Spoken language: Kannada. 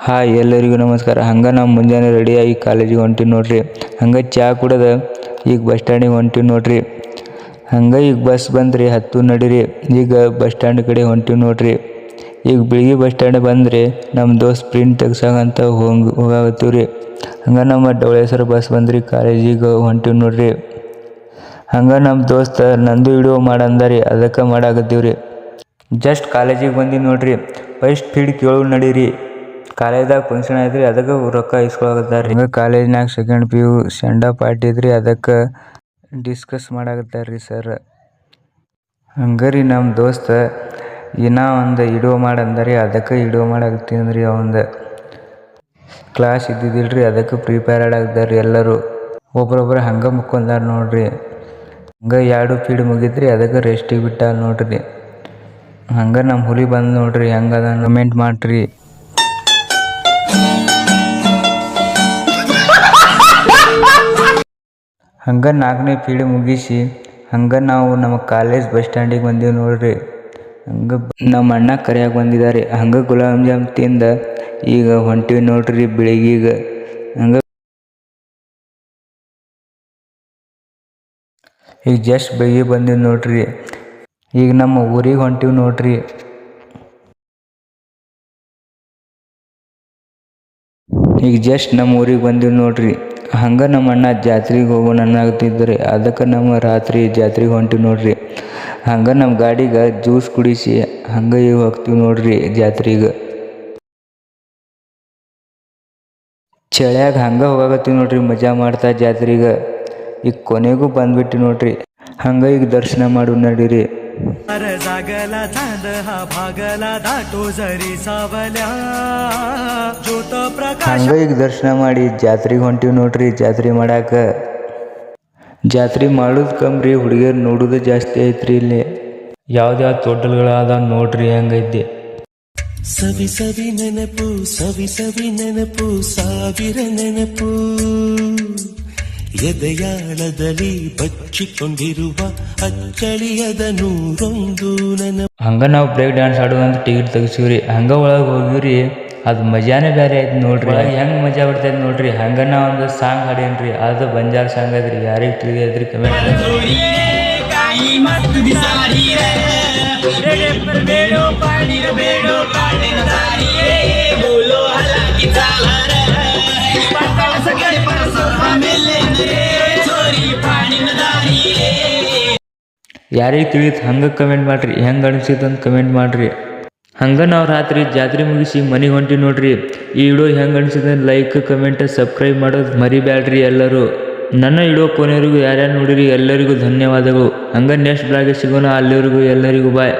ಹಾಯ್, ಎಲ್ಲರಿಗೂ ನಮಸ್ಕಾರ. ಹಂಗೆ ನಾವು ಮುಂಜಾನೆ ರೆಡಿಯಾಗಿ ಕಾಲೇಜಿಗೆ ಹೊಂಟೀವಿ ನೋಡ್ರಿ. ಹಂಗೆ ಚಾ ಕುಡದ ಈಗ ಬಸ್ ಸ್ಟ್ಯಾಂಡಿಗೆ ಹೊಂಟೀವಿ ನೋಡ್ರಿ. ಹಂಗೆ ಈಗ ಬಸ್ ಬಂದ್ರಿ, ಹತ್ತು ನಡೀರಿ. ಈಗ ಬಸ್ ಸ್ಟ್ಯಾಂಡ್ ಕಡೆ ಹೊಂಟೀವಿ ನೋಡ್ರಿ. ಈಗ ಬೆಳಿಗ್ಗೆ ಬಸ್ ಸ್ಟ್ಯಾಂಡ್ ಬಂದ್ರಿ ನಮ್ಮ ದೋಸ್ತ್ ಪ್ರಿಂಟ್ ತೆಗ್ಸಕಂತ ಹೋಗಿ ಹೋಗಾಕತ್ತೀವಿ ರೀ ಹಂಗೆ ನಮ್ಮ ಡವಳೇಶ್ವರ ಬಸ್ ಬಂದ್ರಿ ಕಾಲೇಜಿಗೆ ಹೊಂಟೀವಿ ನೋಡ್ರಿ. ಹಂಗೆ ನಮ್ಮ ದೋಸ್ತ ನಂದು ವಿಡಿಯೋ ರೀ ಅದಕ್ಕೆ ಮಾಡಾಕತ್ತೀವಿ ರೀ ಜಸ್ಟ್ ಕಾಲೇಜಿಗೆ ಬಂದೀವಿ ನೋಡ್ರಿ. ಫಸ್ಟ್ ಫೀಡ್ ಕೇಳು ನಡೀರಿ. ಕಾಲೇಜ್ದಾಗ ಫಂಕ್ಷನ್ ಐತ್ರಿ ಅದಕ್ಕೆ ರೊಕ್ಕ ಇಸ್ಕೊಳಕತ್ತಾರ ಹಿಂಗೆ ಕಾಲೇಜ್ನಾಗ second P U send party ಐತ್ರಿ ಅದಕ್ಕೆ ಡಿಸ್ಕಸ್ ಮಾಡಾಕತ್ತಾರ್ರಿ ಸರ್ ರೀ ನಮ್ಮ ದೋಸ್ತ, ಇನ್ನೂ ಒಂದು ಇಡೋ ಮಾಡಂದರಿ ಅದಕ್ಕೆ ಇಡೋ ಮಾಡಾಕತ್ತೀನಿ ರೀ ಅವಂದು. ಕ್ಲಾಸ್ ಇದ್ದಿದ್ದಿಲ್ಲ ರೀ, ಅದಕ್ಕೆ ಪ್ರಿಪೇರ್ ರೀ ಎಲ್ಲರೂ. ಒಬ್ರೊಬ್ರು ಹಂಗೆ ಮುಕ್ಕೊಂದಾರ ನೋಡ್ರಿ. ಹಂಗೆ ಎರಡು ಫೀಡ್ ಮುಗಿತ್ರಿ, ಅದಕ್ಕೆ ರೆಸ್ಟಿಗೆ ಬಿಟ್ಟಾರ ನೋಡ್ರಿ. ಹಂಗೆ ನಮ್ಮ ಹುಲಿ ಬಂದು ನೋಡ್ರಿ ಹೆಂಗದ ಕಮೆಂಟ್ ಮಾಡ್ರಿ. ಹಂಗೆ ನಾಲ್ಕನೇ ಪೀಳಿ ಮುಗಿಸಿ, ಹಂಗೆ ನಾವು ನಮ್ಮ ಕಾಲೇಜ್ ಬಸ್ ಸ್ಟ್ಯಾಂಡಿಗೆ ಬಂದೀವಿ ನೋಡ್ರಿ. ಹಂಗೆ ನಮ್ಮ ಅಣ್ಣ ಕರಿಯಾಕೆ ಬಂದಿದ್ದಾರೆ ಹಂಗೆ ಗುಲಾಬ್ ಜಾಮ್ ತಿಂದ ಈಗ ಹೊಂಟಿವಿ ನೋಡ್ರಿ ಬೆಳಿಗ್ಗೆ ಹಂಗೆ ಈಗ ಜಸ್ಟ್ ಬೆಳಿಗ್ಗೆ ಬಂದೀವಿ ನೋಡ್ರಿ. ಈಗ ನಮ್ಮ ಊರಿಗೆ ಹೊಂಟಿವಿ ನೋಡ್ರಿ. ಈಗ ಜಸ್ಟ್ ನಮ್ಮ ಊರಿಗೆ ಬಂದೀವಿ ನೋಡ್ರಿ. ಹಂಗೆ ನಮ್ಮ ಅಣ್ಣ ಜಾತ್ರೆಗೆ ಹೋಗೋಣ ಅನ್ನಕತ್ತಿದ್ರಿ ಅದಕ್ಕೆ ನಮ್ಮ ರಾತ್ರಿ ಜಾತ್ರೆಗೆ ಹೊಂಟೀವಿ ನೋಡ್ರಿ. ಹಂಗೆ ನಮ್ಮ ಗಾಡಿಗೆ ಜ್ಯೂಸ್ ಕುಡಿಸಿ ಹಂಗೆ ಈಗ ಹೋಗ್ತೀವಿ ನೋಡ್ರಿ ಜಾತ್ರೆಗೆ. ಚಳಿಯಾಗ ಹಂಗೆ ಹೋಗಾಕತ್ತೀವಿ ನೋಡ್ರಿ ಮಜಾ ಮಾಡ್ತಾ ಜಾತ್ರೆಗೆ. ಈಗ ಕೊನೆಗೂ ಬಂದ್ಬಿಟ್ಟು ನೋಡ್ರಿ. ಹಂಗೆ ಈಗ ದರ್ಶನ ಮಾಡು ನಡೀರಿ. अर जागला चांद हा भागला दाटो जरी सावल्या ज्योत प्रकाश ಹಂಗೆ ಈಗ ದರ್ಶನ ಮಾಡಿ ಜಾತ್ರೆಗೆ ಹೊಂಟೀವಿ ನೋಡ್ರಿ ಜಾತ್ರೆ ಮಾಡಾಕ ಜಾತ್ರೆ ಮಾಡೋದು ಕಮ್ರಿ ಹುಡುಗಿಯರು ನೋಡೋದು ಜಾಸ್ತಿ ಐತ್ರಿ ಇಲ್ಲಿ ಯಾವ್ದ್ಯಾವ್ದು ಹೋಟೆಲ್ಗಳಾದ ನೋಡ್ರಿ ಹೆಂಗೈತಿ ಸವಿ ಸವಿ ನೆನಪು ಸವಿ ಸವಿ ನೆನಪು ಸಾವಿರ ನೆನಪು ಎದೆಯಾಳದಲ್ಲಿ ಬಚ್ಚಿಕೊಂಡಿರುವ ಅಚ್ಚಳಿಯದ ನೂರೊಂದು ನನ ಹಂಗ ನಾವು ಬ್ರೇಕ್ ಡ್ಯಾನ್ಸ್ ಆಡೋದಂತ ಟಿಕೆಟ್ ತೆಗಿಸಿವ್ರಿ. ಹಂಗ ಒಳಗೆ ಹೋಗಿವ್ರಿ ಅದು ಮಜಾನೇ ಬೇರೆ ಐತಿ ನೋಡ್ರಿ. ಹೆಂಗ್ ಹೆಂಗೆ ಮಜಾ ಬರ್ತೈತೆ ನೋಡ್ರಿ. ಹಂಗ ನಾ ಒಂದು ಸಾಂಗ್ ಹಾಡೇನ್ರಿ ಅದು ಬಂಜಾರ ಸಾಂಗ್ ಅದ್ರಿ. ಯಾರಿಗೆ ತಿಳಿದ್ರಿ ಕಮೆಂಟ್ ಯಾರಿಗೆ ತಿಳಿತು ಹಂಗೆ ಕಮೆಂಟ್ ಮಾಡಿರಿ, ಹೆಂಗೆ ಅನಿಸಿತ್ತು ಅಂತ ಕಮೆಂಟ್ ಮಾಡಿರಿ. ಹಂಗೆ ನಾವು ರಾತ್ರಿ ಜಾತ್ರೆ ಮುಗಿಸಿ ಮನೆಗೆ ಹೊಂಟಿ ನೋಡ್ರಿ. ಈ ವಿಡಿಯೋ ಹೆಂಗೆ ಅನಿಸಿದೆ ಲೈಕ್ ಕಮೆಂಟ್ ಸಬ್ಸ್ಕ್ರೈಬ್ ಮಾಡೋದು ಮರಿಬ್ಯಾಡ್ರಿ ಎಲ್ಲರೂ. ನನ್ನ ವಿಡಿಯೋ ಕೊನೆಯವರಿಗೂ ಯಾರ್ಯಾರು ನೋಡಿರಿ ಎಲ್ಲರಿಗೂ ಧನ್ಯವಾದಗಳು. ಹಂಗೆ ನೆಕ್ಸ್ಟ್ ಬ್ಲಾಗೆ ಸಿಗೋಣ, ಅಲ್ಲಿವರೆಗೂ ಎಲ್ಲರಿಗೂ ಬಾಯ್